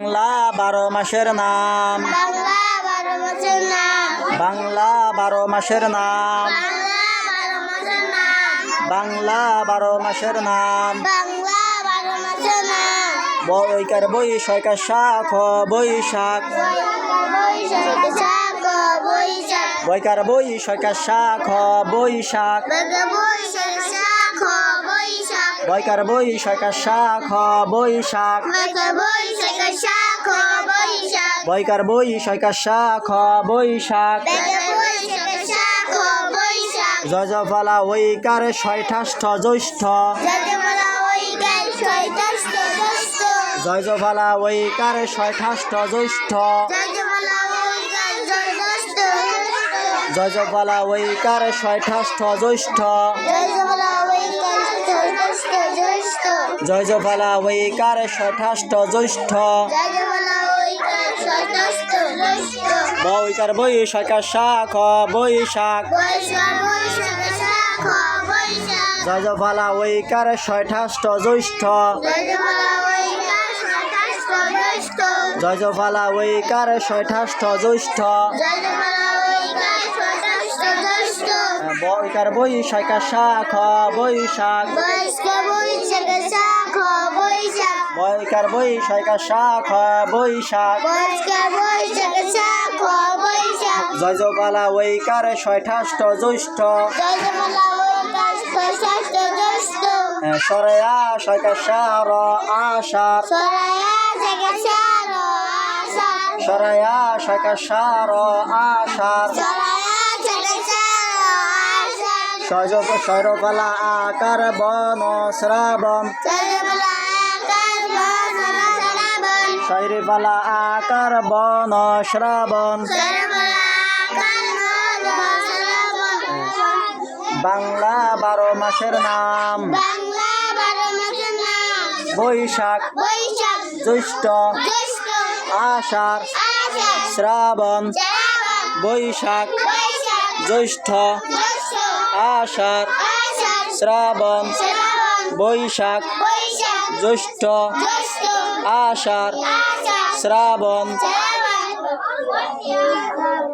বাংলা বারো মাসের নাম। বাংলা বারো মাসের নাম। বাংলা বারো মাসের নাম। বাংলা বারো মাসের নাম। বাংলা বারো মাসের নাম। বৈকার বৈশাখ, শাখ, বৈশাখ। বৈকার বৈশাখ, শাখ, বৈশাখ। বৈশাখ যজফলা ঐকার ছয়ঠাষ্ঠ জ্যৈষ্ঠ। যাজমালা ওই গান ছয়টাষ্ট দষ্ট জয়জফলা ঐকার ছয়ঠাষ্ঠ জ্যৈষ্ঠ। যজফলা ঐকার ছয়ঠাষ্ঠ জ্যৈষ্ঠ। জয়জফলা ঐকার ছয়ঠাষ্ঠ জ্যৈষ্ঠ। জ্যৈষ্ঠ। বৈকার বৈশাখ শাখ বৈশাখ। বৈশাখ বৈশাখ শাক বৈশাখ। যজফলা ঐকার ছয়ঠাষ্ঠ জ্যৈষ্ঠ। জয়জফলা ঐকার ছয়ঠাষ্ঠ জ্যৈষ্ঠ। বৈকার বৈশাখ শাখ বৈশাখ। বৈশাখ বৈশাখ। শাখ বৈশাখ। শাক বৈশাখ জয়জফলা ঐকার জ্যৈষ্ঠ। সরয়া শাখ সার আষাঢ়। সরায়া থেকে সার আষাঢ়। সজব আকার বন শ্রাবণ। শৈরফলা আকার বন শ্রাবণ। বাংলা বারো মাসের নাম। বৈশাখ। জ্যৈষ্ঠ। আষাঢ়। শ্রাবণ। বৈশাখ। জ্যৈষ্ঠ। আষাঢ় শ্রাবণ বৈশাখ জ্যৈষ্ঠ আষাঢ় শ্রাবণ।